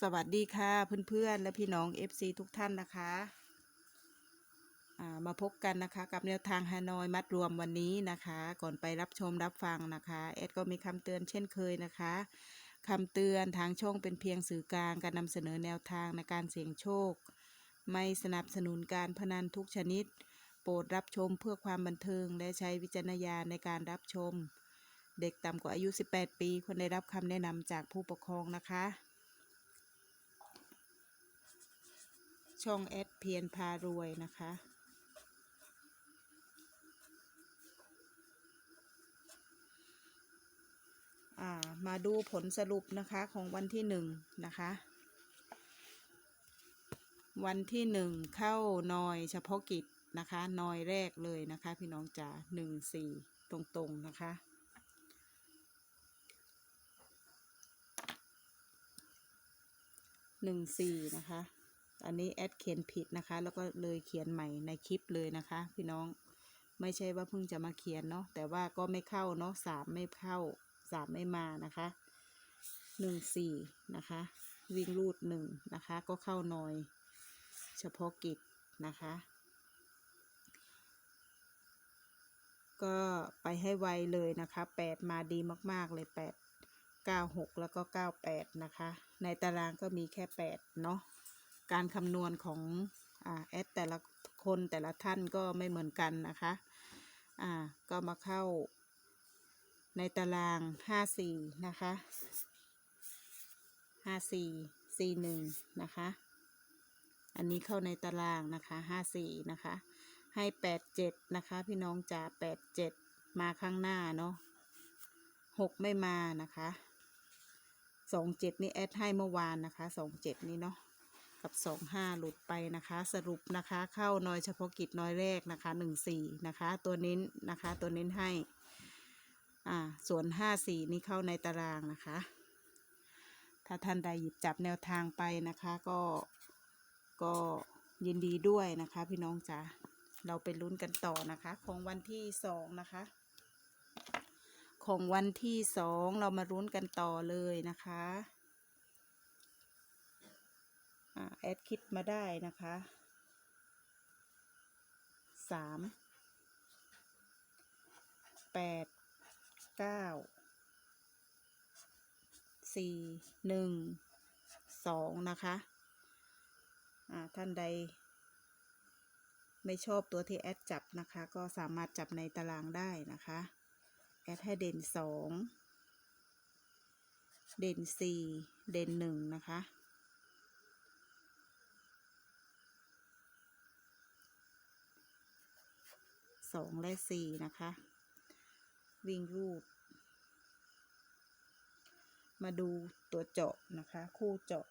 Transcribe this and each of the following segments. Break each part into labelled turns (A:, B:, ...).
A: สวัสดีค่ะเพื่อนๆ และพี่น้อง FC ทุกท่านนะคะามาพบกันนะคะกับแนวทางฮานอยมัดรวมวันนี้นะคะ ก่อนไปรับชมรับฟังนะคะแอดก็มีคำเตือนเช่นเคยนะคะคำเตือนทางช่องเป็นเพียงสื่อกลางการนำเสนอแนวทางในการเสี่ยงโชค ไม่สนับสนุนการพนันทุกชนิด โปรดรับชมเพื่อความบันเทิงและใช้วิจารณญาณในการรับชม เด็กต่ำกว่าอายุ 18 ปีควรได้รับคำแนะนำจากผู้ปกครองนะคะ ช่องแอดเพียนพารวยนะคะ มาดูผลสรุปนะคะของวันที่หนึ่งนะคะ วันที่หนึ่งเข้านอยเฉพาะกิจนะคะนอยแรกเลยนะคะ พี่น้องจ๋าหนึ่งสี่ตรงๆนะคะหนึ่งสี่นะคะ อันนี้แอดเขียนผิดนะคะ แล้วก็เลยเขียนใหม่ในคลิปเลยนะคะ พี่น้องไม่ใช่ว่าเพิ่งจะมาเขียนเนาะแต่ว่าก็ไม่เข้าเนาะสามไม่เข้าสามไม่มานะคะหนึ่งสี่นะคะ วิ่งรูดหนึ่งนะคะ ก็เข้าหน่อย เฉพาะกิจนะคะ ก็ไปให้ไวเลยนะคะแปดมาดีมาก ๆ เลยแปดเก้าหกแล้วก็เก้าแปดนะคะ ในตารางก็มีแค่แปดเนาะ การคำนวณของอแอดแต่ละคนแต่ละท่านก็ไม่เหมือนกันนะคะอ่าก็มาเข้าในตารางห้าสี่นะคะห้าสี่สี่หนึ่งนะคะ อันนี้เข้าในตารางนะคะห้าสี่นะคะ ให้แปดเจ็ดนะคะ พี่น้องจ๋าแปดเจ็ดมาข้างหน้าเนาะหกไม่มานะคะสองเจ็ดนี่แอดให้เมื่อวานนะคะสองเจ็ดนี่เนาะ กับสองห้าหลุดไปนะคะ สรุปนะคะเข้าน้อยเฉพาะกิจน้อยแรกนะคะหนึ่งสี่นะคะ ตัวเน้นนะคะตัวเน้นให้อ่าส่วนห้าสี่นี่เข้าในตารางนะคะ ถ้าท่านใดหยิบจับแนวทางไปนะคะก็ก็ยินดีด้วยนะคะพี่น้องจ๋าเราไปลุ้นกันต่อนะคะ ของวันที่สองนะคะ ของวันที่สองเรามาลุ้นกันต่อเลยนะคะ แอดคิดมาได้นะคะสามแปดเก้าสี่หนึ่งสองนะคะท่านใด ไม่ชอบตัวที่แอดจับนะคะ ก็สามารถจับในตารางได้นะคะ แอดให้เด่นสองเด่นสี่เด่นหนึ่งนะคะ สองและสี่นะคะ วิ่งรูดมาดูตัวเจาะนะคะ คู่เจาะ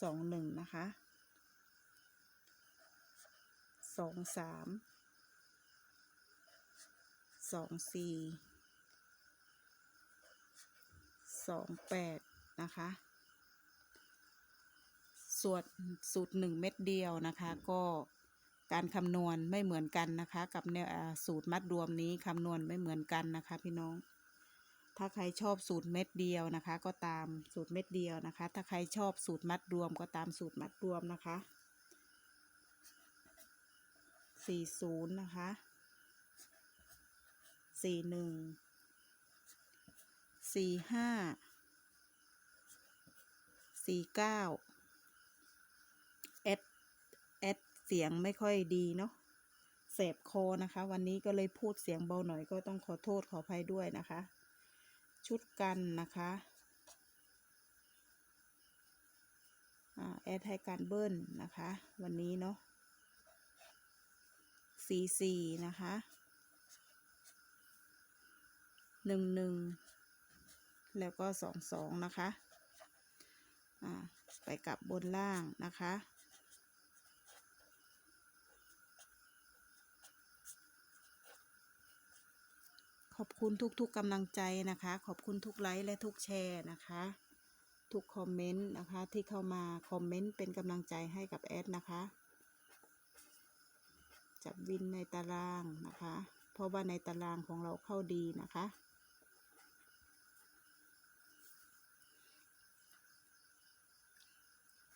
A: สองหนึ่งนะคะสองสามสองสี่สองแปดนะคะส่วนสูตรหนึ่งเม็ดเดียวนะคะก็ การคำนวณไม่เหมือนกันนะคะ กับแนวสูตรมัดรวมนี้คำนวณไม่เหมือนกันนะคะ พี่น้อง ถ้าใครชอบสูตรเม็ดเดียวนะคะ ก็ตามสูตรเม็ดเดียวนะคะ ถ้าใครชอบสูตรมัดรวมก็ตามสูตรมัดรวมนะคะสี่ศูนย์นะคะสี่หนึ่งสี่ห้าสี่เก้าแอดแอดเสียงไม่ค่อยดีเนาะเสบคอนะคะ วันนี้ก็เลยพูดเสียงเบาหน่อยก็ต้องขอโทษขออภัยด้วยนะคะ ชุดกันนะคะแอดให้การเบิ้ลนะคะ วันนี้เนาะสี่สี่นะคะหนึ่งหนึ่งแล้วก็สองสองนะคะ ไปกลับบนล่างนะคะ ข อบคุณทุกๆกำลังใจนะคะ ขอบคุณทุกไลค์และทุกแชร์นะคะ ทุกคอมเมนต์นะคะที่เข้ามาคอมเมนต์เป็นกำลังใจให้กับแอดนะคะ จับวินในตารางนะคะ เพราะว่าในตารางของเราเข้าดีนะคะ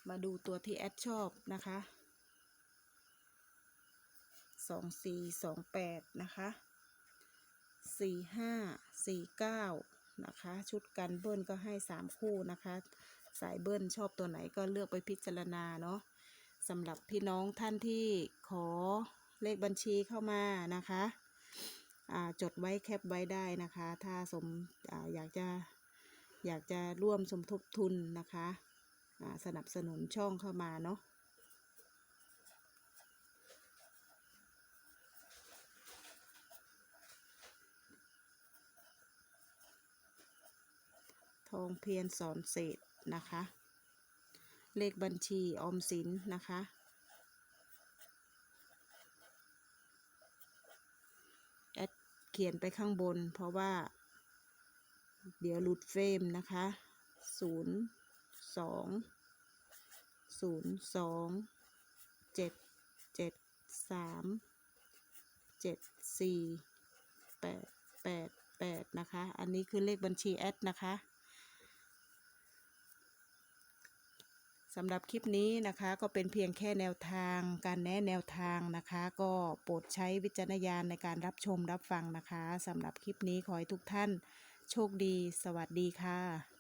A: มาดูตัวที่แอดชอบนะคะสองสี่สองแปดนะคะ สี่ห้าสี่เก้านะคะ ชุดกันเบิ้ลก็ให้สามคู่นะคะ สายเบิ้ลชอบตัวไหนก็เลือกไปพิจารณาเนาะสำหรับพี่น้องท่านที่ขอเลขบัญชีเข้ามานะคะจดไว้แคปไว้ได้นะคะ ถ้าสมอาอยากจะอยากจะร่วมสมทบทุนนะคะ สนับสนุนช่องเข้ามาเนาะ องเพียรสอนเศษนะคะ เลขบัญชีออมสินนะคะแอดเขียนไปข้างบน เพราะว่า เดี๋ยวหลุดเฟรมนะคะศูนย์สองศูนย์สองเจ็ดเจ็ดสามเจ็ดสี่แปดแปดแปดนะคะ อันนี้คือเลขบัญชีแอดนะคะ สำหรับคลิปนี้นะคะก็เป็นเพียงแค่แนวทางการแนะแนวทางนะคะ ก็โปรดใช้วิจารณญาณในการรับชมรับฟังนะคะสำหรับคลิปนี้ขอให้ทุกท่านโชคดี สวัสดีค่ะ